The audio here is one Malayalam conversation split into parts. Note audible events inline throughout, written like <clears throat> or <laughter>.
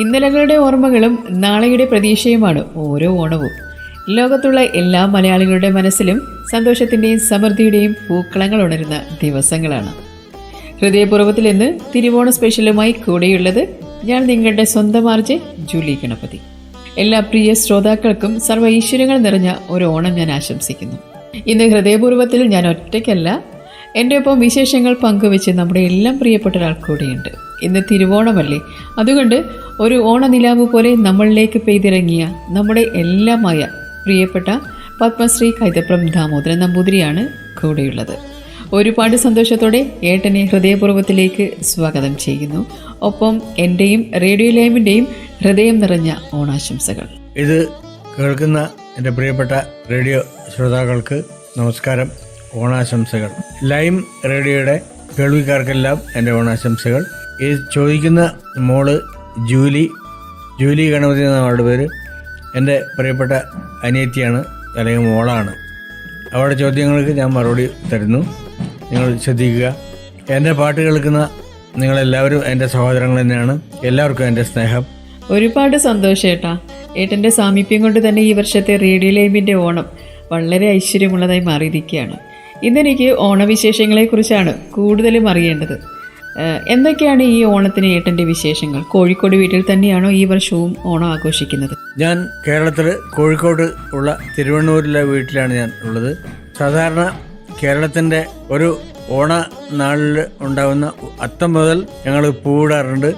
ഇന്നലകളുടെ ഓർമ്മകളും നാളെയുടെ പ്രതീക്ഷയുമാണ് ഓരോ ഓണവും. ലോകത്തുള്ള എല്ലാ മലയാളികളുടെ മനസ്സിലും സന്തോഷത്തിന്റെയും സമൃദ്ധിയുടെയും പൂക്കളങ്ങൾ ഉണരുന്ന ദിവസങ്ങളാണ്. ഹൃദയപൂർവത്തിൽ നിന്ന് തിരുവോണ സ്പെഷ്യലുമായി കൂടെയുള്ളത് ഞാൻ നിങ്ങളുടെ സ്വന്തം ആർജെ ജൂലി ഗണപതി. എല്ലാ പ്രിയ ശ്രോതാക്കൾക്കും സർവ ഈശ്വരങ്ങൾ നിറഞ്ഞ ഒരു ഓണം ഞാൻ ആശംസിക്കുന്നു. ഇന്ന് ഹൃദയപൂർവത്തിൽ ഞാൻ ഒറ്റയ്ക്കല്ല എന്റെ ഒപ്പം വിശേഷങ്ങൾ പങ്കുവെച്ച് നമ്മുടെ എല്ലാം പ്രിയപ്പെട്ട ഒരാൾ കൂടെയുണ്ട്. ഇന്ന് തിരുവോണമല്ലേ? അതുകൊണ്ട് ഒരു ഓണനിലാവ് പോലെ നമ്മളിലേക്ക് പെയ്തിറങ്ങിയ നമ്മുടെ എല്ലാമായ പ്രിയപ്പെട്ട പത്മശ്രീ കൈതപ്രം ദാമോദരൻ നമ്പൂതിരിയാണ് കൂടെയുള്ളത്. ഒരുപാട് സന്തോഷത്തോടെ ഏട്ടനെ ഹൃദയപൂർവത്തിലേക്ക് സ്വാഗതം ചെയ്യുന്നു. ഒപ്പം എന്റെയും റേഡിയോ ലൈവിന്റെയും ഹൃദയം നിറഞ്ഞ ഓണാശംസകൾ. ഇത് കേൾക്കുന്ന എന്റെ പ്രിയപ്പെട്ട റേഡിയോ ശ്രോതാക്കൾക്ക് നമസ്കാരം ഓണാശംസകൾ. ലൈം റേഡിയോയുടെ കേൾവിക്കാർക്കെല്ലാം എന്റെ ഓണാശംസകൾ. ഈ ചോദിക്കുന്ന മോൾ ജൂലി ജൂലി ഗണപതി എന്ന അവളുടെ പേര്. എന്റെ പ്രിയപ്പെട്ട അനിയത്തിയാണ് അല്ലെങ്കിൽ മോളാണ്. അവളുടെ ചോദ്യങ്ങൾക്ക് ഞാൻ മറുപടി തരുന്നു. നിങ്ങൾ ശ്രദ്ധിക്കുക. എന്റെ പാട്ട് കേൾക്കുന്ന നിങ്ങളെല്ലാവരും എന്റെ സഹോദരങ്ങൾ തന്നെയാണ്. എല്ലാവർക്കും എന്റെ സ്നേഹം. ഒരുപാട് സന്തോഷം ഏട്ടാ. ഏട്ടന്റെ സാമീപ്യം കൊണ്ട് തന്നെ ഈ വർഷത്തെ റേഡിയോ ലൈബിന്റെ ഓണം വളരെ ഐശ്വര്യമുള്ളതായി മാറിയിരിക്കുകയാണ്. ഇന്നെനിക്ക് ഓണവിശേഷങ്ങളെക്കുറിച്ചാണ് കൂടുതലും അറിയേണ്ടത്. എന്തൊക്കെയാണ് ഈ ഓണത്തിന് ഏട്ടന്റെ വിശേഷങ്ങൾ? കോഴിക്കോട് വീട്ടിൽ തന്നെയാണോ ഈ വർഷവും ഓണം ആഘോഷിക്കുന്നത്? ഞാൻ കേരളത്തിൽ കോഴിക്കോട് ഉള്ള തിരുവണ്ണൂരിലെ വീട്ടിലാണ് ഞാൻ ഉള്ളത്. സാധാരണ കേരളത്തിന്റെ ഒരു ഓണ നാളിൽ ഉണ്ടാകുന്ന അത്തം മുതൽ ഞങ്ങൾ പൂവിടാറുണ്ട്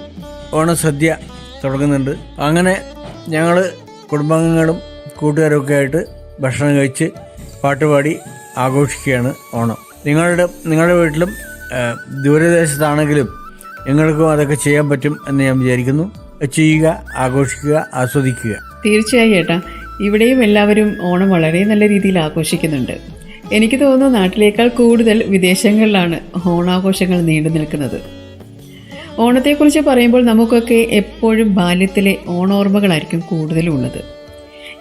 ഓണസദ്യ തുടങ്ങുന്നുണ്ട്. അങ്ങനെ ഞങ്ങൾ കുടുംബാംഗങ്ങളും കൂട്ടുകാരൊക്കെ ആയിട്ട് ഭക്ഷണം കഴിച്ച് പാട്ടുപാടി ആഘോഷിക്കുകയാണ് ഓണം. നിങ്ങളുടെ നിങ്ങളുടെ വീട്ടിലും ദൂരദേശത്താണെങ്കിലും നിങ്ങൾക്കും അതൊക്കെ ചെയ്യാൻ പറ്റും എന്ന് ഞാൻ വിചാരിക്കുന്നു. ചെയ്യുക ആഘോഷിക്കുക ആസ്വദിക്കുക. തീർച്ചയായും ഏട്ടാ ഇവിടെയും എല്ലാവരും ഓണം വളരെ നല്ല രീതിയിൽ ആഘോഷിക്കുന്നുണ്ട്. എനിക്ക് തോന്നുന്നു നാട്ടിലേക്കാൾ കൂടുതൽ വിദേശങ്ങളിലാണ് ഓണാഘോഷങ്ങൾ നീണ്ടു നിൽക്കുന്നത്. ഓണത്തെക്കുറിച്ച് പറയുമ്പോൾ നമുക്കൊക്കെ എപ്പോഴും ബാല്യത്തിലെ ഓണോർമ്മകളായിരിക്കും കൂടുതലും ഉള്ളത്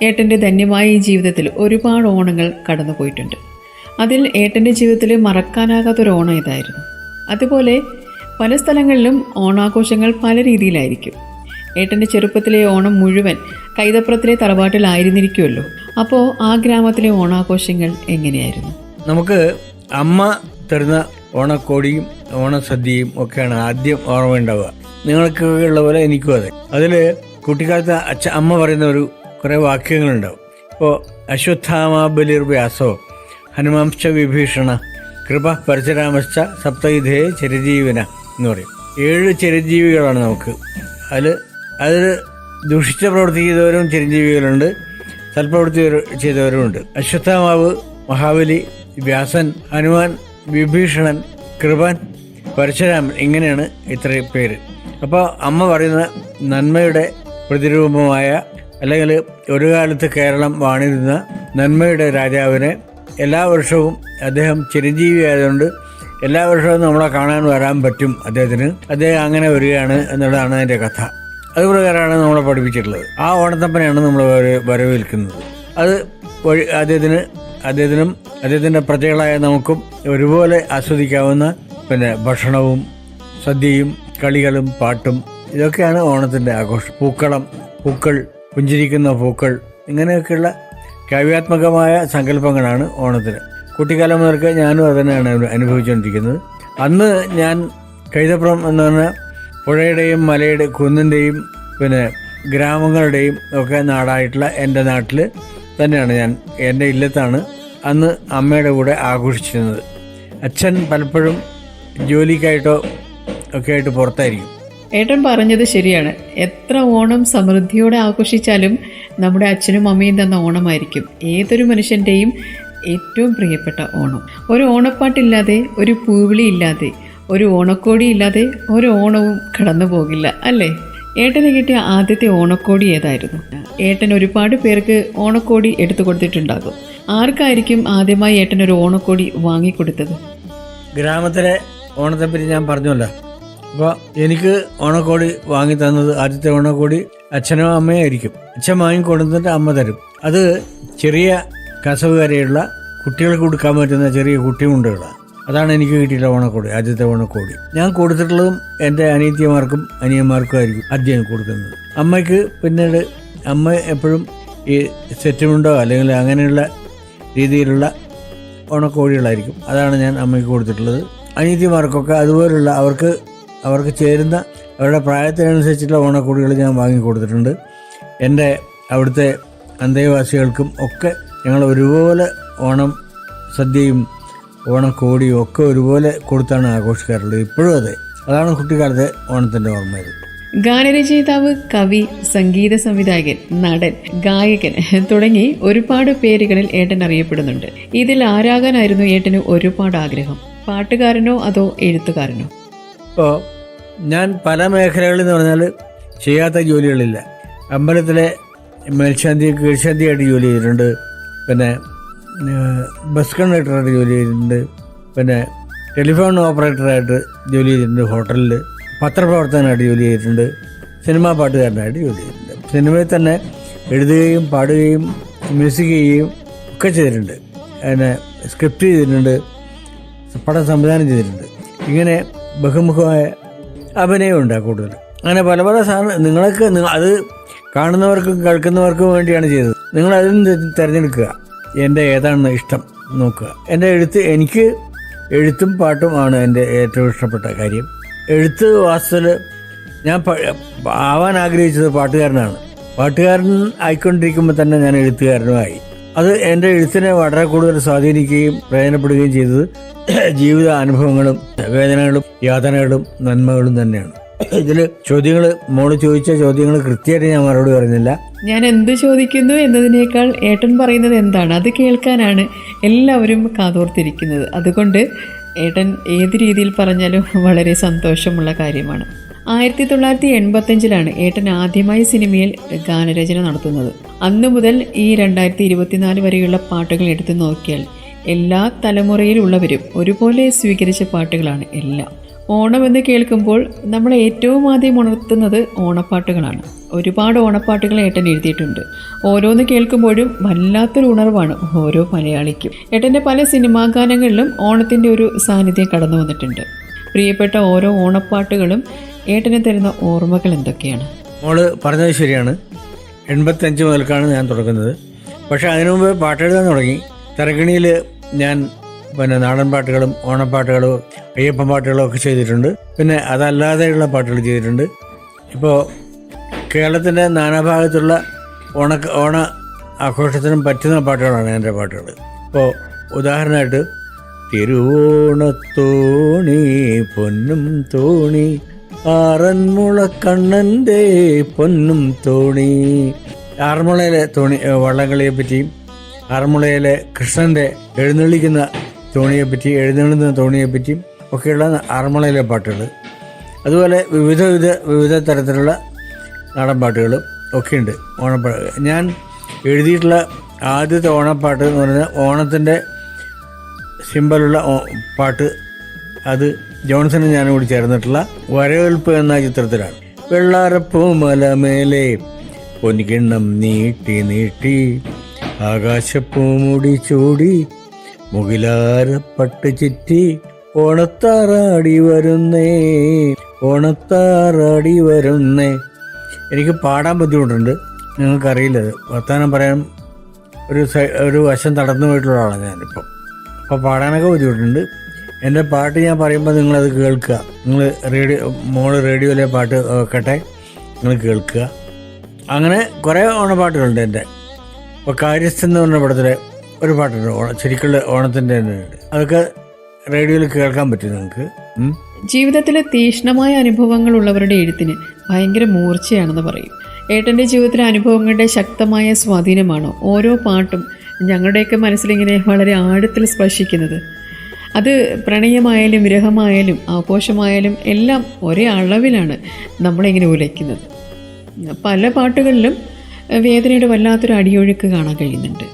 ഏട്ടന്റെ ധന്യമായ ഈ ജീവിതത്തിൽ ഒരുപാട് ഓണങ്ങൾ കടന്നു പോയിട്ടുണ്ട് അതിൽ ഏട്ടന്റെ ജീവിതത്തിൽ മറക്കാനാകാത്തൊരു ഓണം ഇതായിരുന്നു. അതുപോലെ പല സ്ഥലങ്ങളിലും ഓണാഘോഷങ്ങൾ പല രീതിയിലായിരിക്കും. ഏട്ടന്റെ ചെറുപ്പത്തിലെ ഓണം മുഴുവൻ കൈതപ്പുറത്തിലെ തറവാട്ടിലായിരുന്നിരിക്കുമല്ലോ അപ്പോൾ ആ ഗ്രാമത്തിലെ ഓണാഘോഷങ്ങൾ എങ്ങനെയായിരുന്നു? നമുക്ക് അമ്മ തരുന്ന ഓണക്കോടിയും ഓണസദ്യയും ഒക്കെയാണ് ആദ്യം ഓർമ്മയുണ്ടാവുക നിങ്ങൾക്ക് ഉള്ള പോലെ എനിക്കും അതെ. അതിൽ കുട്ടിക്കാലത്ത് അച്ഛ അമ്മ പറയുന്ന ഒരു കുറേ വാക്യങ്ങളുണ്ടാവും. ഇപ്പോൾ അശ്വത്ഥാമ ബലിർവ്യാസോ ഹനുമാംശ വിഭീഷണ കൃപ പരശുരാമശ്ച സപ്തയുധേ ചിരജീവന എന്ന് പറയും. ഏഴ് ചിരഞ്ജീവികളാണ് നമുക്ക്. അതിൽ അതിൽ ദുഷിച്ച പ്രവൃത്തി ചെയ്തവരും ചിരഞ്ജീവികളുണ്ട്. സൽപ്രവൃത്തി ചെയ്തവരുമുണ്ട്. അശ്വത്ഥാമാവ് മഹാബലി വ്യാസൻ ഹനുമാൻ വിഭീഷണൻ കൃപൻ പരശുരാമൻ ഇങ്ങനെയാണ് ഇത്രയും പേര്. അപ്പോൾ അമ്മ പറയുന്ന നന്മയുടെ പ്രതിരൂപമായ അല്ലെങ്കിൽ ഒരു കാലത്ത് കേരളം വാണിരുന്ന നന്മയുടെ രാജാവിനെ എല്ലാ വർഷവും അദ്ദേഹം ചിരഞ്ജീവി ആയതുകൊണ്ട് എല്ലാ വർഷവും നമ്മളെ കാണാൻ വരാൻ പറ്റും അദ്ദേഹത്തിന്. അദ്ദേഹം അങ്ങനെ വരികയാണ് എന്നുള്ളതാണ് അതിന്റെ കഥ. അതുപ്രകാരമാണ് നമ്മളെ പഠിപ്പിച്ചിട്ടുള്ളത്. ആ ഓണത്തപ്പനെയാണ് നമ്മൾ വര- വരവേൽക്കുന്നത്. അത് വഴി അദ്ദേഹത്തിന് അദ്ദേഹത്തിനും അദ്ദേഹത്തിന്റെ പ്രജകളായ നമുക്കും ഒരുപോലെ ആസ്വദിക്കാവുന്ന പിന്നെ ഭക്ഷണവും സദ്യയും കളികളും പാട്ടും ഇതൊക്കെയാണ് ഓണത്തിന്റെ ആഘോഷം. പൂക്കളം പൂക്കൾ പുഞ്ചിരിക്കുന്ന പൂക്കൾ ഇങ്ങനെയൊക്കെയുള്ള കാവ്യാത്മകമായ സങ്കല്പങ്ങളാണ് ഓണത്തിന്. കുട്ടിക്കാലം മുതൽക്ക് ഞാനും അത് തന്നെയാണ് അനുഭവിച്ചുകൊണ്ടിരിക്കുന്നത് അന്ന് ഞാൻ കൈതപ്പുറം എന്ന് പറഞ്ഞ പുഴയുടെയും മലയുടെ കുന്നിന്റെയും പിന്നെ ഗ്രാമങ്ങളുടെയും ഒക്കെ നാടായിട്ടുള്ള എന്റെ നാട്ടിൽ തന്നെയാണ് ഞാൻ എന്റെ ഇല്ലത്താണ് അന്ന് അമ്മയുടെ കൂടെ ആഘോഷിച്ചിരുന്നത്. അച്ഛൻ പലപ്പോഴും ജോലിക്കായിട്ടോ ഒക്കെ ആയിട്ട് പുറത്തായിരിക്കും. ഏട്ടൻ പറഞ്ഞത് ശരിയാണ്. എത്ര ഓണം സമൃദ്ധിയോടെ ആഘോഷിച്ചാലും നമ്മുടെ അച്ഛനും അമ്മയും തന്ന ഓണമായിരിക്കും. ഏതൊരു മനുഷ്യന്റെയും ഏറ്റവും പ്രിയപ്പെട്ട ഓണം. ഒരു ഓണപ്പാട്ടില്ലാതെ ഒരു പൂവിളി ഇല്ലാതെ ഒരു ഓണക്കോടി ഇല്ലാതെ ഒരു ഓണവും കടന്നു പോകില്ല അല്ലേ? ഏട്ടന് കിട്ടിയ ആദ്യത്തെ ഓണക്കോടി ഏതായിരുന്നു? ഏട്ടൻ ഒരുപാട് പേർക്ക് ഓണക്കോടി എടുത്തു കൊടുത്തിട്ടുണ്ടാകും. ആർക്കായിരിക്കും ആദ്യമായി ഏട്ടൻ ഒരു ഓണക്കോടി വാങ്ങിക്കൊടുത്തത്? ഗ്രാമത്തിലെ ഓണത്തെപ്പറ്റി ഞാൻ പറഞ്ഞല്ലോ. അപ്പോൾ എനിക്ക് ഓണക്കോടി വാങ്ങി തന്നത് ആദ്യത്തെ ഓണക്കോടി അച്ഛനോ അമ്മയോ ആയിരിക്കും. അച്ഛൻ വാങ്ങിക്കൊടുത്തിട്ട് അമ്മ തരും. അത് ചെറിയ കസവ് വരെയുള്ള കുട്ടികൾക്ക് കൊടുക്കാൻ പറ്റുന്ന ചെറിയ കുട്ടിമുണ്ടുകളാണ് അതാണ് എനിക്ക് കിട്ടിയിട്ടുള്ള ഓണക്കോടി ആദ്യത്തെ ഓണക്കോടി. ഞാൻ കൊടുത്തിട്ടുള്ളതും എന്റെ അനിയത്തിമാർക്കും അനിയന്മാർക്കും ആയിരിക്കും ആദ്യം കൊടുക്കുന്നത്. അമ്മയ്ക്ക് പിന്നീട് അമ്മ എപ്പോഴും ഈ സെറ്റുമുണ്ടോ അല്ലെങ്കിൽ അങ്ങനെയുള്ള രീതിയിലുള്ള ഓണക്കോഴികളായിരിക്കും അതാണ് ഞാൻ അമ്മയ്ക്ക് കൊടുത്തിട്ടുള്ളത്. അനിയത്തിമാർക്കൊക്കെ അതുപോലുള്ള അവർക്ക് അവർക്ക് ചേരുന്ന അവരുടെ പ്രായത്തിനനുസരിച്ചുള്ള ഓണക്കോടികൾ ഞാൻ വാങ്ങി കൊടുത്തിട്ടുണ്ട് എന്റെ അവിടുത്തെ അന്തേവാസികൾക്കും ഒക്കെ ഞങ്ങൾ ഒരുപോലെ ഓണം സദ്യയും ഓണക്കോടിയും ഒക്കെ ഒരുപോലെ കൊടുത്താണ് ആഘോഷിക്കാറുള്ളത്. ഇപ്പോഴും അതെ. അതാണ് കുട്ടിക്കാലത്തെ ഓണത്തിന്റെ ഓർമ്മയത് ഗാനരചയിതാവ് കവി സംഗീത സംവിധായകൻ നടൻ ഗായകൻ തുടങ്ങി ഒരുപാട് പേരുകളിൽ ഏട്ടൻ അറിയപ്പെടുന്നുണ്ട്. ഇതിൽ ആരാകാനായിരുന്നു ഏട്ടന് ഒരുപാട് ആഗ്രഹം? പാട്ടുകാരനോ അതോ എഴുത്തുകാരനോ? ഇപ്പോൾ ഞാൻ പല മേഖലകളിൽ എന്ന് പറഞ്ഞാൽ ചെയ്യാത്ത ജോലികളില്ല. അമ്പലത്തിലെ മേൽശാന്തി കീഴ്ശാന്തിയായിട്ട് ജോലി ചെയ്തിട്ടുണ്ട്. പിന്നെ ബസ് കണ്ടക്ടറായിട്ട് ജോലി ചെയ്തിട്ടുണ്ട്. പിന്നെ ടെലിഫോൺ ഓപ്പറേറ്ററായിട്ട് ജോലി ചെയ്തിട്ടുണ്ട് ഹോട്ടലിൽ പത്രപ്രവർത്തകനായിട്ട് ജോലി ചെയ്തിട്ടുണ്ട്. സിനിമാ പാട്ടുകാരനായിട്ട് ജോലി ചെയ്തിട്ടുണ്ട്. സിനിമയിൽ തന്നെ എഴുതുകയും പാടുകയും മ്യൂസിക് ചെയ്യുകയും ഒക്കെ ചെയ്തിട്ടുണ്ട്. പിന്നെ സ്ക്രിപ്റ്റ് ചെയ്തിട്ടുണ്ട്. പടം സംവിധാനം ചെയ്തിട്ടുണ്ട്. ഇങ്ങനെ ബഹുമുഖമായ അഭിനയമുണ്ട് കൂടുതൽ അങ്ങനെ പല പല സാധനം നിങ്ങൾക്ക് അത് കാണുന്നവർക്കും കേൾക്കുന്നവർക്കും വേണ്ടിയാണ് ചെയ്തത്. നിങ്ങൾ അതിൽ നിന്ന് തിരഞ്ഞെടുക്കുക. എന്റെ ഏതാണ് ഇഷ്ടം നോക്കുക. എന്റെ എഴുത്ത് എനിക്ക് എഴുത്തും പാട്ടും ആണ് എന്റെ ഏറ്റവും ഇഷ്ടപ്പെട്ട കാര്യം. എഴുത്ത് വാസ്തുവിൽ ഞാൻ ആവാൻ ആഗ്രഹിച്ചത് പാട്ടുകാരനാണ്. പാട്ടുകാരൻ ആയിക്കൊണ്ടിരിക്കുമ്പോൾ തന്നെ ഞാൻ എഴുത്തുകാരനുമായി. അത് എന്റെ എഴുത്തിനെ വളരെ കൂടുതൽ സ്വാധീനിക്കുകയും പ്രയോജനപ്പെടുകയും ചെയ്തത് <clears throat> ജീവിത അനുഭവങ്ങളും വേദനകളും യാതനകളും നന്മകളും തന്നെയാണ്. ഇതിൽ ചോദ്യങ്ങൾ മോൾ ചോദിച്ച ചോദ്യങ്ങൾ കൃത്യമായിട്ട് ഞാൻ മറുപടി പറഞ്ഞില്ല ഞാൻ എന്ത് ചോദിക്കുന്നു എന്നതിനേക്കാൾ ഏട്ടൻ പറയുന്നത് എന്താണ്? അത് കേൾക്കാനാണ് എല്ലാവരും കാതോർത്തിരിക്കുന്നത്. അതുകൊണ്ട് ഏട്ടൻ ഏത് രീതിയിൽ പറഞ്ഞാലും വളരെ സന്തോഷമുള്ള കാര്യമാണ്. ആയിരത്തി തൊള്ളായിരത്തി എൺപത്തഞ്ചിലാണ് ഏട്ടൻ ആദ്യമായി സിനിമയിൽ ഗാനരചന നടത്തുന്നത്. അന്നു മുതൽ ഈ രണ്ടായിരത്തി ഇരുപത്തിനാല് വരെയുള്ള പാട്ടുകൾ എടുത്തു നോക്കിയാൽ എല്ലാ തലമുറയിലുള്ളവരും ഒരുപോലെ സ്വീകരിച്ച പാട്ടുകളാണ് എല്ലാം. ഓണം എന്ന് കേൾക്കുമ്പോൾ നമ്മളെ ഏറ്റവും ആദ്യം ഉണർത്തുന്നത് ഓണപ്പാട്ടുകളാണ്. ഒരുപാട് ഓണപ്പാട്ടുകൾ ഏട്ടൻ എഴുതിയിട്ടുണ്ട്. ഓരോന്ന് കേൾക്കുമ്പോഴും വല്ലാത്തൊരു ഉണർവാണ് ഓരോ മലയാളിക്കും. ഏട്ടന്റെ പല സിനിമാ ഗാനങ്ങളിലും ഓണത്തിന്റെ ഒരു സാന്നിധ്യം കടന്നു വന്നിട്ടുണ്ട്. പ്രിയപ്പെട്ട ഓരോ ഓണപ്പാട്ടുകളും ഏട്ടന് തരുന്ന ഓർമ്മകൾ എന്തൊക്കെയാണ്? മോൾ പറഞ്ഞത് ശരിയാണ്. എൺപത്തഞ്ച് മുതൽക്കാണ് ഞാൻ തുടങ്ങുന്നത്. പക്ഷെ അതിനു മുമ്പ് പാട്ടെഴുതാൻ തുടങ്ങി. തരക്കിണിയിൽ ഞാൻ പിന്നെ നാടൻ പാട്ടുകളും ഓണപ്പാട്ടുകളും അയ്യപ്പൻ പാട്ടുകളും ഒക്കെ ചെയ്തിട്ടുണ്ട്. പിന്നെ അതല്ലാതെയുള്ള പാട്ടുകൾ ചെയ്തിട്ടുണ്ട്. ഇപ്പോൾ കേരളത്തിന്റെ നാനാഭാഗത്തുള്ള ഓണ ഓണ ആഘോഷത്തിനും പറ്റുന്ന പാട്ടുകളാണ് എന്റെ പാട്ടുകൾ. ഇപ്പോൾ ഉദാഹരണമായിട്ട് തിരുവോണത്തോണി പൊന്നും തോണി ആറന്മുള കണ്ണന്റെ പൊന്നും തോണി. ആറന്മുളയിലെ തോണി വള്ളംകളിയെ പറ്റിയും ആറന്മുളയിലെ കൃഷ്ണന്റെ എഴുന്നള്ളിക്കുന്ന തോണിയെ പറ്റി എഴുന്നള്ളുന്ന തോണിയെ പറ്റിയും ഒക്കെയുള്ള ആറന്മുളയിലെ പാട്ടുകൾ അതുപോലെ വിവിധ വിധ വിവിധ തരത്തിലുള്ള നാടൻ പാട്ടുകളും ഒക്കെയുണ്ട്. ഓണപ്പാട്ട് ഞാൻ എഴുതിയിട്ടുള്ള ആദ്യത്തെ ഓണപ്പാട്ട് എന്ന് പറഞ്ഞാൽ ഓണത്തിന്റെ സിമ്പലുള്ള പാട്ട്. അത് ജോൺസണും ഞാനും കൂടി ചേർന്നിട്ടുള്ള വരവേൽപ്പ് എന്ന ചിത്രത്തിലാണ്. വെള്ളാരപ്പൂ മലമേലെ പൊൻകിണ്ണം നീട്ടി നീട്ടി ആകാശപ്പൂമുടി ചൂടി മുകിലാരപ്പട്ട് ചുറ്റി ഓണത്താറാടി വരുന്നേ ഓണത്താറാടി വരുന്നേ. എനിക്ക് പാടാൻ ബുദ്ധിമുട്ടുണ്ട്. നിങ്ങൾക്കറിയില്ല വർത്താനം പറയാൻ ഒരു ഒരു വശം തടന്നു പോയിട്ടുള്ള ആളാണ് ഞാനിപ്പം അപ്പോൾ പാടാനൊക്കെ ബുദ്ധിമുട്ടുണ്ട്. എന്റെ പാട്ട് ഞാൻ പറയുമ്പോൾ നിങ്ങളത് കേൾക്കുക. നിങ്ങൾ റേഡിയോ മോൾ റേഡിയോയിലെ പാട്ട് വെക്കട്ടെ നിങ്ങൾ കേൾക്കുക. അങ്ങനെ കുറേ ഓണപ്പാട്ടുകളുണ്ട് എന്റെ ഇപ്പോൾ കാര്യസ്ഥ എന്ന് പറഞ്ഞ പടത്തിലെ ഒരു പാട്ടുണ്ട് ഓണ ശരിക്കുള്ള ഓണത്തിന്റെ തന്നെ. ഉണ്ട് അതൊക്കെ റേഡിയോയിൽ കേൾക്കാൻ പറ്റും നിങ്ങൾക്ക്. ജീവിതത്തിലെ തീഷ്ണമായ അനുഭവങ്ങൾ ഉള്ളവരുടെ എഴുത്തിന് ഭയങ്കര മൂർച്ചയാണെന്ന് പറയും. ഏട്ടന്റെ ജീവിതത്തിലെ അനുഭവങ്ങളുടെ ശക്തമായ സ്വാധീനമാണോ? ഓരോ പാട്ടും ഞങ്ങളുടെയൊക്കെ മനസ്സിലിങ്ങനെ വളരെ ആഴത്തിൽ സ്പർശിക്കുന്നത് അത് പ്രണയമായാലും വിരഹമായാലും ആഘോഷമായാലും എല്ലാം ഒരേ അളവിലാണ് നമ്മളിങ്ങനെ ഉലയ്ക്കുന്നത്. പല പാട്ടുകളിലും വേദനയുടെ വല്ലാത്തൊരു അടിയൊഴുക്ക് കാണാൻ കഴിയുന്നുണ്ട്.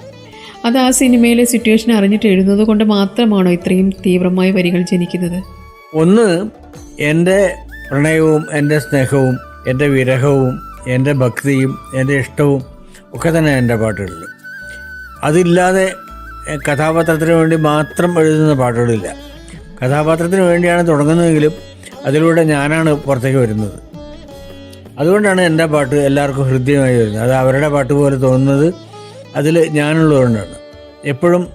അത് ആ സിനിമയിലെ സിറ്റുവേഷൻ അറിഞ്ഞിട്ട് എഴുതുന്നത് കൊണ്ട് മാത്രമാണോ ഇത്രയും തീവ്രമായ വരികൾ ജനിക്കുന്നത്? ഒന്ന് എന്റെ പ്രണയവും എന്റെ സ്നേഹവും എന്റെ വിരഹവും എന്റെ ഭക്തിയും എന്റെ ഇഷ്ടവും ഒക്കെ തന്നെ എന്റെ പാട്ടുകളിൽ അതില്ലാതെ കഥാപാത്രത്തിന് വേണ്ടി മാത്രം എഴുതുന്ന പാട്ടുകളില്ല. കഥാപാത്രത്തിന് വേണ്ടിയാണ് തുടങ്ങുന്നതെങ്കിലും അതിലൂടെ ഞാനാണ് പുറത്തേക്ക് വരുന്നത്. അതുകൊണ്ടാണ് എന്റെ പാട്ട് എല്ലാവർക്കും ഹൃദ്യമായി വരുന്നത്. അത് അവരുടെ പാട്ട് പോലെ തോന്നുന്നത് അതിൽ ഞാനുള്ളതുകൊണ്ടാണ്. എപ്പോഴും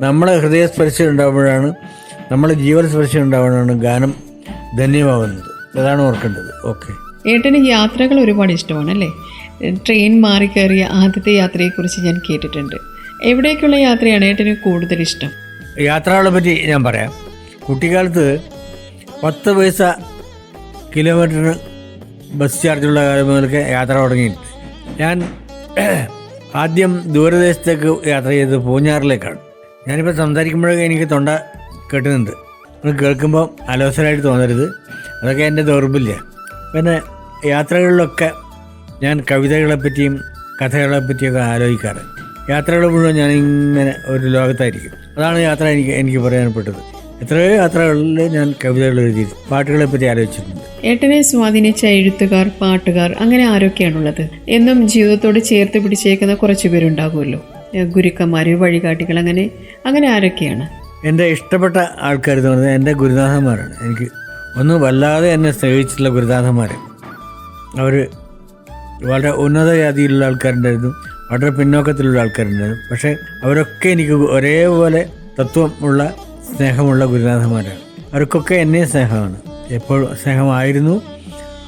നമ്മളെ ഹൃദയസ്പർശം ഉണ്ടാകുമ്പോഴാണ് നമ്മളെ ജീവൻ സ്പർശം ഉണ്ടാകുമ്പോഴാണ് ഗാനം ധന്യമാവുന്നത്. അതാണ് ഓർക്കേണ്ടത്. ഓക്കെ. ഏട്ടന് യാത്രകൾ ഒരുപാട് ഇഷ്ടമാണ് അല്ലേ? ട്രെയിൻ മാറി കയറിയ ആദ്യത്തെ യാത്രയെക്കുറിച്ച് ഞാൻ കേട്ടിട്ടുണ്ട്. എവിടേക്കുള്ള യാത്രയാണ് ഏട്ടന് കൂടുതൽ ഇഷ്ടം? യാത്രകളെ പറ്റി ഞാൻ പറയാം. കുട്ടിക്കാലത്ത് പത്ത് പൈസ കിലോമീറ്ററിന് ബസ് ചാർജുള്ള കാലം മുതലൊക്കെ യാത്ര തുടങ്ങിയിട്ടുണ്ട്. ഞാൻ ആദ്യം ദൂരദേശത്തേക്ക് യാത്ര ചെയ്തത് പൂഞ്ഞാറിലേക്കാണ്. ഞാനിപ്പോൾ സംസാരിക്കുമ്പോഴൊക്കെ എനിക്ക് തൊണ്ട കെട്ടുന്നുണ്ട്. അത് കേൾക്കുമ്പോൾ അലോസരമായിട്ട് തോന്നരുത്. അതൊക്കെ എന്റെ ദൗർബല്യ. പിന്നെ യാത്രകളിലൊക്കെ ഞാൻ കവിതകളെപ്പറ്റിയും കഥകളെപ്പറ്റിയൊക്കെ കഥകളെ പറ്റിയൊക്കെ ആലോചിക്കാറ്. യാത്രകൾ മുഴുവൻ ഞാൻ ഇങ്ങനെ ഒരു ലോകത്തായിരിക്കും. അതാണ് യാത്ര എനിക്ക് എനിക്ക് പറയാനപ്പെട്ടത് എത്രയോ യാത്രകളിൽ ഞാൻ കവിതകൾ എഴുതി പാട്ടുകളെ പറ്റി ആലോചിച്ചിട്ടുണ്ട്. ഏട്ടനെ സ്വാധീനിച്ച എഴുത്തുകാർ പാട്ടുകാർ അങ്ങനെ ആരൊക്കെയാണുള്ളത്? എന്നും ജീവിതത്തോട് ചേർത്ത് പിടിച്ചേക്കുന്ന കുറച്ച് പേരുണ്ടാകുമല്ലോ. ഗുരുക്കന്മാര് വഴികാട്ടികൾ അങ്ങനെ അങ്ങനെ ആരൊക്കെയാണ്? എന്റെ ഇഷ്ടപ്പെട്ട ആൾക്കാർ എന്ന് പറഞ്ഞാൽ എന്റെ ഗുരുനാഥന്മാരാണ്. എനിക്ക് ഒന്നും വല്ലാതെ എന്നെ സ്നേഹിച്ചിട്ടുള്ള ഗുരുനാഥന്മാർ അവർ വളരെ ഉന്നത ജാതിയിലുള്ള ആൾക്കാരുണ്ടായിരുന്നു. വളരെ പിന്നോക്കത്തിലുള്ള ആൾക്കാരുണ്ടായിരുന്നു പക്ഷേ അവരൊക്കെ എനിക്ക് ഒരേപോലെ തത്വം ഉള്ള സ്നേഹമുള്ള ഗുരുനാഥന്മാരാണ്. അവർക്കൊക്കെ എന്നെ സ്നേഹമാണ്. എപ്പോഴും സ്നേഹമായിരുന്നു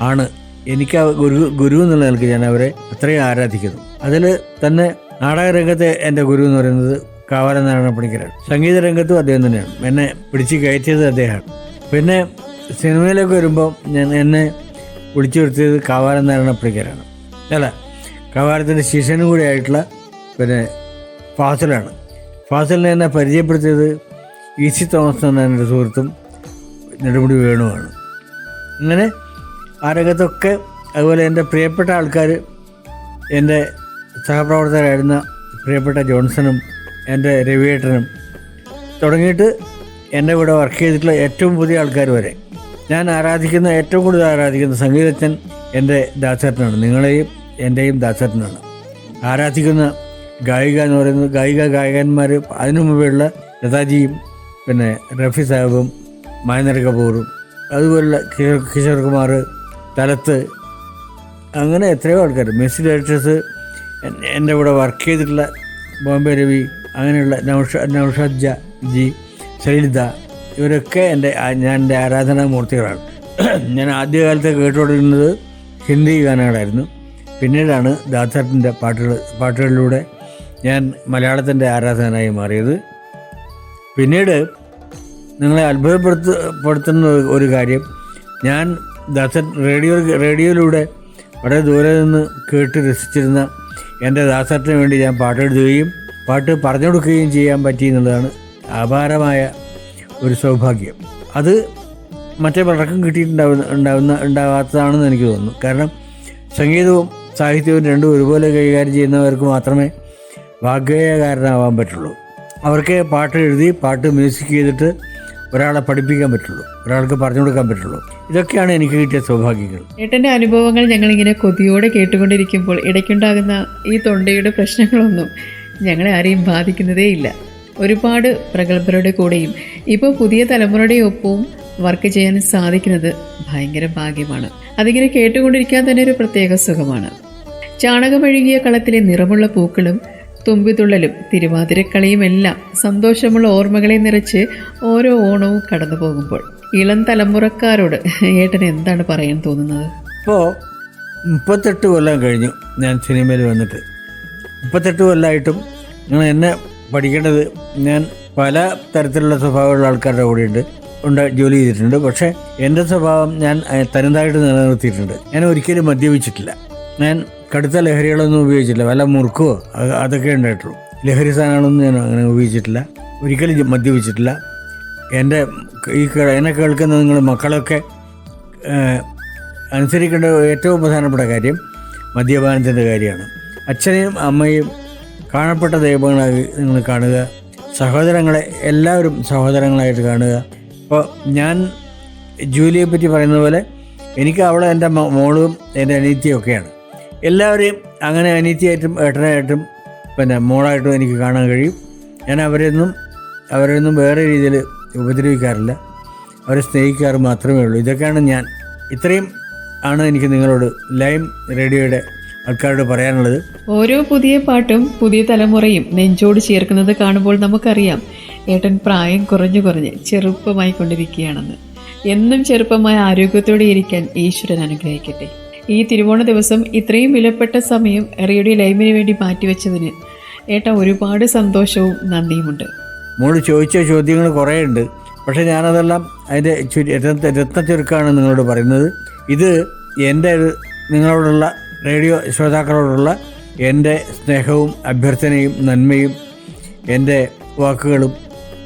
ആണ്. എനിക്ക് ഗുരു ഗുരു എന്നുള്ള നിലയ്ക്ക് ഞാൻ അവരെ അത്രയും ആരാധിക്കുന്നു. അതിൽ തന്നെ നാടകരംഗത്തെ എന്റെ ഗുരു എന്ന് പറയുന്നത് കാവാലനാരായണ പണിക്കരാണ്. സംഗീത രംഗത്തും അദ്ദേഹം തന്നെയാണ്. എന്നെ പിടിച്ച് കയറ്റിയത് അദ്ദേഹമാണ്. പിന്നെ സിനിമയിലേക്ക് വരുമ്പോൾ ഞാൻ എന്നെ വിളിച്ചു വരുത്തിയത് കാവാലനാരായണ പണിക്കരാണ്. അല്ല? കവാലത്തിന്റെ ശിഷ്യനും കൂടി ആയിട്ടുള്ള പിന്നെ ഫാസിലാണ്. ഫാസിലിനെ എന്നെ പരിചയപ്പെടുത്തിയത് ഇ സി തോമസ് എന്ന എന്റെ സുഹൃത്തും നെടുമുടി വേണുവാണ്. അങ്ങനെ ആ രംഗത്തൊക്കെ അതുപോലെ എന്റെ പ്രിയപ്പെട്ട ആൾക്കാർ എന്റെ സഹപ്രവർത്തകരായിരുന്ന പ്രിയപ്പെട്ട ജോൺസണും എന്റെ രവിയേട്ടനും തുടങ്ങിയിട്ട് എന്റെ കൂടെ വർക്ക് ചെയ്തിട്ടുള്ള ഏറ്റവും പുതിയ ആൾക്കാർ വരെ. ഞാൻ ആരാധിക്കുന്ന ഏറ്റവും കൂടുതൽ ആരാധിക്കുന്ന സംഗീതജ്ഞൻ എന്റെ ദാസേട്ടനാണ്. നിങ്ങളെയും എന്റെയും ദാസരനാണ്. ആരാധിക്കുന്ന ഗായിക എന്ന് പറയുന്നത് ഗായിക ഗായകന്മാർ അതിനു മുമ്പെയുള്ള ലതാജിയും പിന്നെ റഫി സാഹിബും മഹേന്ദ്ര കപൂറും അതുപോലുള്ള കിഷോർ കുമാർ തലത്ത് അങ്ങനെ എത്രയോ ആൾക്കാർ മെസ്സി ഡയറക്ടേഴ്സ് എന്റെ കൂടെ വർക്ക് ചെയ്തിട്ടുള്ള ബോംബെ രവി അങ്ങനെയുള്ള നൗഷ നൗഷാദ് ജ ശൈലിത ഇവരൊക്കെ എന്റെ ഞാൻ എന്റെ ആരാധനാമൂർത്തികളാണ്. ഞാൻ ആദ്യകാലത്ത് കേട്ടുകൊണ്ടിരുന്നത് ഹിന്ദി ഗാനങ്ങളായിരുന്നു. പിന്നീടാണ് ദാസേട്ടന്റെ പാട്ടുകൾ പാട്ടുകളിലൂടെ ഞാൻ മലയാളത്തിന്റെ ആരാധകനായി മാറിയത്. പിന്നീട് നിങ്ങളെ അത്ഭുതപ്പെടുത്ത പെടുത്തുന്ന ഒരു കാര്യം ഞാൻ ദാസൻ റേഡിയോ റേഡിയോയിലൂടെ വളരെ ദൂരെ നിന്ന് കേട്ട് രസിച്ചിരുന്ന എന്റെ ദാസറിന് വേണ്ടി ഞാൻ പാട്ടെഴുതുകയും പാട്ട് പറഞ്ഞു കൊടുക്കുകയും ചെയ്യാൻ പറ്റി എന്നുള്ളതാണ് അപാരമായ ഒരു സൗഭാഗ്യം. അത് മറ്റേ പലർക്കും കിട്ടിയിട്ടുണ്ടാവുന്ന ഉണ്ടാവുന്ന ഉണ്ടാവാത്തതാണെന്ന് എനിക്ക് തോന്നുന്നു. കാരണം സംഗീതവും സാഹിത്യവും രണ്ടും ഒരുപോലെ കൈകാര്യം ചെയ്യുന്നവർക്ക് മാത്രമേ വാഗ്ഗേയകാരനാവാൻ പറ്റുള്ളൂ. അവർക്ക് പാട്ട് എഴുതി പാട്ട് മ്യൂസിക് ചെയ്തിട്ട് ഒരാളെ പഠിപ്പിക്കാൻ പറ്റുള്ളൂ. ഒരാൾക്ക് പറഞ്ഞു കൊടുക്കാൻ പറ്റുള്ളൂ. ഇതൊക്കെയാണ് എനിക്ക് കിട്ടിയ സൗഭാഗ്യങ്ങൾ. ഏട്ടന്റെ അനുഭവങ്ങൾ ഞങ്ങളിങ്ങനെ കൊതിയോടെ കേട്ടുകൊണ്ടിരിക്കുമ്പോൾ ഇടയ്ക്കുണ്ടാകുന്ന ഈ തൊണ്ടയുടെ പ്രശ്നങ്ങളൊന്നും ഞങ്ങളെ ആരെയും ബാധിക്കുന്നതേ ഇല്ല. ഒരുപാട് പ്രഗത്ഭരുടെ കൂടെയും ഇപ്പോൾ പുതിയ തലമുറയുടെ ഒപ്പവും വർക്ക് ചെയ്യാൻ സാധിക്കുന്നത് ഭയങ്കര ഭാഗ്യമാണ്. അതിങ്ങനെ കേട്ടുകൊണ്ടിരിക്കാൻ തന്നെ ഒരു പ്രത്യേക സുഖമാണ്. ചാണകമഴുകിയ കളത്തിലെ നിറമുള്ള പൂക്കളും തുമ്പിതുള്ളലും തിരുവാതിരക്കളിയും എല്ലാം സന്തോഷമുള്ള ഓർമ്മകളെ നിറച്ച് ഓരോ ഓണവും കടന്നു പോകുമ്പോൾ ഇളം തലമുറക്കാരോട് ഏട്ടൻ എന്താണ് പറയാൻ തോന്നുന്നത്? ഇപ്പോൾ മുപ്പത്തെട്ട് കൊല്ലം കഴിഞ്ഞു ഞാൻ സിനിമയിൽ വന്നിട്ട്. മുപ്പത്തെട്ട് കൊല്ലമായിട്ടും നിങ്ങൾ എന്നെ പഠിക്കേണ്ടത് ഞാൻ പല തരത്തിലുള്ള സ്വഭാവമുള്ള ആൾക്കാരുടെ കൂടെയുണ്ട്. ഉണ്ട് ജോലി ചെയ്തിട്ടുണ്ട്. പക്ഷേ എന്റെ സ്വഭാവം ഞാൻ തനതായിട്ട് നിലനിർത്തിയിട്ടുണ്ട്. ഞാൻ ഒരിക്കലും മദ്യപിച്ചിട്ടില്ല. ഞാൻ കടുത്ത ലഹരികളൊന്നും ഉപയോഗിച്ചില്ല വല്ല മുറുക്കോ അത് അതൊക്കെ ഉണ്ടായിട്ടുള്ളൂ. ലഹരി സാധനങ്ങളൊന്നും ഞാൻ അങ്ങനെ ഉപയോഗിച്ചിട്ടില്ല. ഒരിക്കലും മദ്യപിച്ചിട്ടില്ല. എന്റെ ഈ എന്നെ കേൾക്കുന്ന നിങ്ങൾ മക്കളൊക്കെ അനുസരിക്കേണ്ട ഏറ്റവും പ്രധാനപ്പെട്ട കാര്യം മദ്യപാനത്തിന്റെ കാര്യമാണ്. അച്ഛനെയും അമ്മയും കാണപ്പെട്ട ദൈവങ്ങളായി നിങ്ങൾ കാണുക. സഹോദരങ്ങളെ എല്ലാവരും സഹോദരങ്ങളായിട്ട് കാണുക. ഇപ്പോൾ ഞാൻ ജൂലിയെ പറ്റി പറയുന്ന പോലെ എനിക്ക് അവളെ എന്റെ മോളും എന്റെ അനീത്തിയും ഒക്കെയാണ്. എല്ലാവരെയും അങ്ങനെ അനീത്തിയായിട്ടും ഏട്ടനായിട്ടും പിന്നെ മോളായിട്ടും എനിക്ക് കാണാൻ കഴിയും. ഞാൻ അവരെയൊന്നും അവരെയൊന്നും വേറെ രീതിയിൽ ഉപദ്രവിക്കാറില്ല. അവരെ സ്നേഹിക്കാറ് മാത്രമേ ഉള്ളൂ. ഇതൊക്കെയാണ് ഞാൻ. ഇത്രയും ആണ് എനിക്ക് നിങ്ങളോട് ലൈം റേഡിയോയുടെ ആൾക്കാരോട് പറയാനുള്ളത്. ഓരോ പുതിയ പാട്ടും പുതിയ തലമുറയും നെഞ്ചോട് ചേർക്കുന്നത് കാണുമ്പോൾ നമുക്കറിയാം. ഏട്ടൻ പ്രായം കുറഞ്ഞു കുറഞ്ഞ് ചെറുപ്പമായി കൊണ്ടിരിക്കുകയാണെന്ന് എന്നും ചെറുപ്പമായ ആരോഗ്യത്തോടെ ഇരിക്കാൻ ഈശ്വരൻ അനുഗ്രഹിക്കട്ടെ. ഈ തിരുവോണ ദിവസം ഇത്രയും വിലപ്പെട്ട സമയം റേഡിയോ ലൈവിന് വേണ്ടി മാറ്റിവെച്ചതിന് ഏട്ടൻ ഒരുപാട് സന്തോഷവും നന്ദിയുമുണ്ട്. മോൾ ചോദിച്ച ചോദ്യങ്ങൾ കുറേ ഉണ്ട് പക്ഷേ ഞാനതെല്ലാം അതിന്റെ രത്ന ചുരുക്കമാണ് നിങ്ങളോട് പറയുന്നത്. ഇത് എന്റെ നിങ്ങളോടുള്ള റേഡിയോ ശ്രോതാക്കളോടുള്ള എന്റെ സ്നേഹവും അഭ്യർത്ഥനയും നന്മയും എന്റെ വാക്കുകളും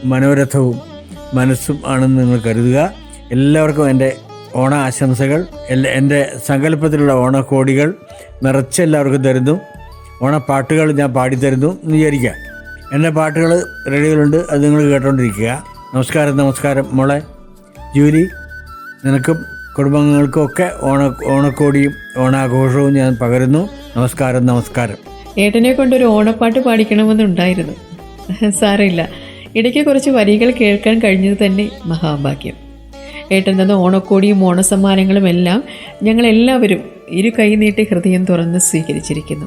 മനോരഥവും മനസ്സും ആണെന്ന് നിങ്ങൾ കരുതുക. എല്ലാവർക്കും എന്റെ ഓണ ആശംസകൾ എല്ലാ എന്റെ സങ്കല്പത്തിലുള്ള ഓണക്കോടികൾ നിറച്ച് എല്ലാവർക്കും തരുന്നു. ഓണപ്പാട്ടുകൾ ഞാൻ പാടിത്തരുന്നു എന്ന് വിചാരിക്കാം. എന്റെ പാട്ടുകൾ റേഡിയോയിലുണ്ട് അത് നിങ്ങൾ കേട്ടോണ്ടിരിക്കുക. നമസ്കാരം നമസ്കാരം മോളെ. ജൂലി നിനക്കും കുടുംബാംഗങ്ങൾക്കും ഒക്കെ ഓണ ഓണക്കോടിയും ഓണാഘോഷവും ഞാൻ പകരുന്നു. നമസ്കാരം നമസ്കാരം. ഏട്ടനെ കൊണ്ടൊരു ഓണപ്പാട്ട് പാടിക്കണമെന്നുണ്ടായിരുന്നു. സാരമില്ല. ഇടയ്ക്ക് കുറച്ച് വരികൾ കേൾക്കാൻ കഴിഞ്ഞത് തന്നെ മഹാഭാഗ്യം. ഏട്ടൻ തന്ന ഓണക്കോടിയും ഓണസമ്മാനങ്ങളും എല്ലാം ഞങ്ങളെല്ലാവരും ഇരു കൈ നീട്ടി ഹൃദയം തുറന്ന് സ്വീകരിച്ചിരിക്കുന്നു.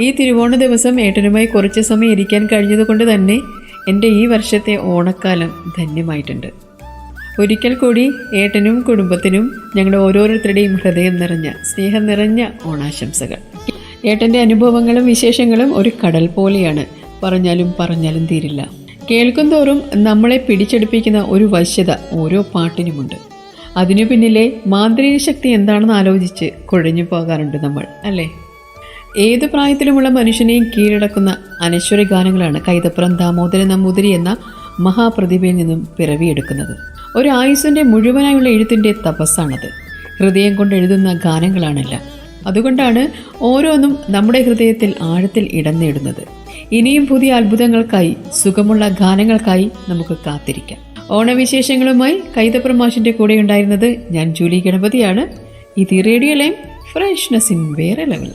ഈ തിരുവോണ ദിവസം ഏട്ടനുമായി കുറച്ച് സമയം ഇരിക്കാൻ കഴിഞ്ഞതുകൊണ്ട് തന്നെ എന്റെ ഈ വർഷത്തെ ഓണക്കാലം ധന്യമായിട്ടുണ്ട്. ഒരിക്കൽ കൂടി ഏട്ടനും കുടുംബത്തിനും ഞങ്ങളുടെ ഓരോരുത്തരുടെയും ഹൃദയം നിറഞ്ഞ സ്നേഹം നിറഞ്ഞ ഓണാശംസകൾ. ഏട്ടന്റെ അനുഭവങ്ങളും വിശേഷങ്ങളും ഒരു കടൽ പോലെയാണ്. പറഞ്ഞാലും പറഞ്ഞാലും തീരില്ല. കേൾക്കും തോറും നമ്മളെ പിടിച്ചെടുപ്പിക്കുന്ന ഒരു വശ്യത ഓരോ പാട്ടിനുമുണ്ട്. അതിനു പിന്നിലെ മാന്ത്രിക ശക്തി എന്താണെന്ന് ആലോചിച്ച് കുഴഞ്ഞു പോകാറുണ്ട് നമ്മൾ അല്ലേ? ഏത് പ്രായത്തിലുമുള്ള മനുഷ്യനെയും കീഴടക്കുന്ന അനശ്വര ഗാനങ്ങളാണ് കൈതപ്പുറം ദാമോദരൻ നമ്പൂതിരി എന്ന മഹാപ്രതിഭയിൽ നിന്നും പിറവിയെടുക്കുന്നത്. ഒരു ആയുസിന്റെ മുഴുവനായുള്ള എഴുത്തിന്റെ തപസ്സാണത്. ഹൃദയം കൊണ്ട് എഴുതുന്ന ഗാനങ്ങളാണല്ല. അതുകൊണ്ടാണ് ഓരോന്നും നമ്മുടെ ഹൃദയത്തിൽ ആഴത്തിൽ ഇടം നേടുന്നത്. ഇനിയും പുതിയ അത്ഭുതങ്ങൾക്കായി സുഖമുള്ള ഗാനങ്ങൾക്കായി നമുക്ക് കാത്തിരിക്കാം. ഓണവിശേഷങ്ങളുമായി കൈതപ്രമാഷിന്റെ മാഷിന്റെ കൂടെ ഉണ്ടായിരുന്നത് ഞാൻ ജൂലി ഗണപതിയാണ്. ഇത് റേഡിയോ ലൈം ഫ്രഷ്നെസ് ഇൻ വേറെ ലെവൽ